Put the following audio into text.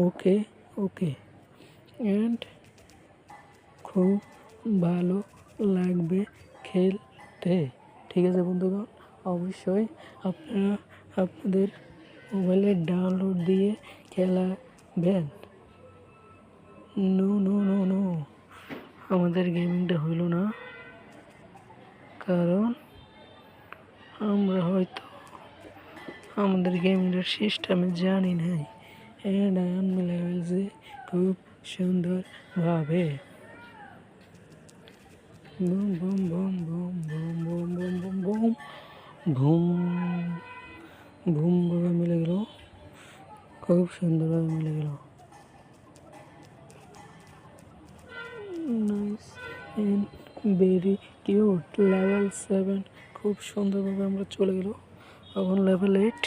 ওকে ওকে। And খুব ভালো লাগবে খেলতে। ঠিক আছে বন্ধুগণ, অবশ্যই আপনারা আপনাদের মোবাইলে ডাউনলোড দিয়ে খেলাবেন। No no no no. আমাদের গেমিংটা হইল না। কারণ আমরা হয়তো আমাদের গেমিংটার সিস্টেমে জানি নাই। আয়ন মিলে খুব সুন্দরভাবে boom boom boom boom boom boom boom boom boom মিলে গেল খুব সুন্দরভাবে মিলে গেল ভেরি কিউট লেভেল সেভেন খুব সুন্দরভাবে আমরা চলে গেল এখন লেভেল এইট